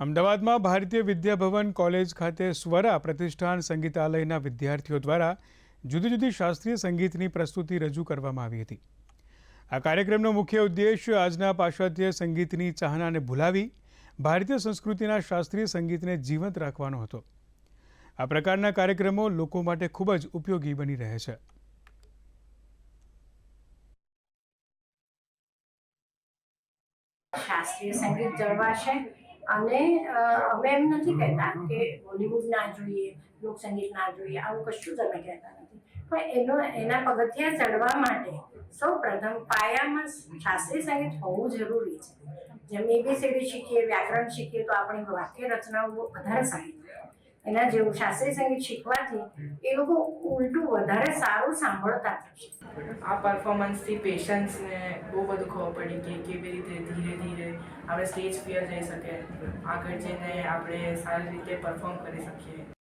અમદાવાદમાં ભારતીય વિદ્યાભવન કોલેજ ખાતે સ્વરા પ્રતિષ્ઠાન સંગીતાલયના વિદ્યાર્થીઓ દ્વારા જુદી જુદી શાસ્ત્રીય સંગીતની પ્રસ્તુતિ રજૂ કરવામાં આવી હતી. આ કાર્યક્રમનો મુખ્ય ઉદ્દેશ આજના પાશ્ચાત્ય સંગીતની ચાહનાને ભૂલાવી, ભારતીય સંસ્કૃતિના શાસ્ત્રીય સંગીતને જીવંત રાખવાનો હતો. આ પ્રકારના કાર્યક્રમો લોકો માટે ખૂબ જ ઉપયોગી બની રહે છે. શાસ્ત્રીય સંગીત જળવાશે. અને અમે એમ નથી કહેતા કે બોલિવૂડ ના જોઈએ લોકસંગીત ના જોઈએ આવું કશું જ અમે કહેતા નથી. પણ એનો એના પગથિયા ચડવા માટે સૌ પ્રથમ પાયામાં શાસ્ત્રીય સંગીત હોવું જરૂરી છે. જેમ એબીસીડી શીખીએ વ્યાકરણ શીખીએ તો આપણી વાક્ય રચનાઓ વધારે સારી. એના જેવું શાસ્ત્રીય સંગીત શીખવાથી એ લોકો ઉલટું વધારે સારું સાંભળતા થશે આ પરફોર્મન્સથી પેશન્સને બહુ બધું ખબર પડી કે કેવી રીતે ધીરે આપણે સ્ટેજ ફિયર જઈ શકે. આગળ જઈને આપણે સારી રીતે પરફોર્મ કરી શકીએ.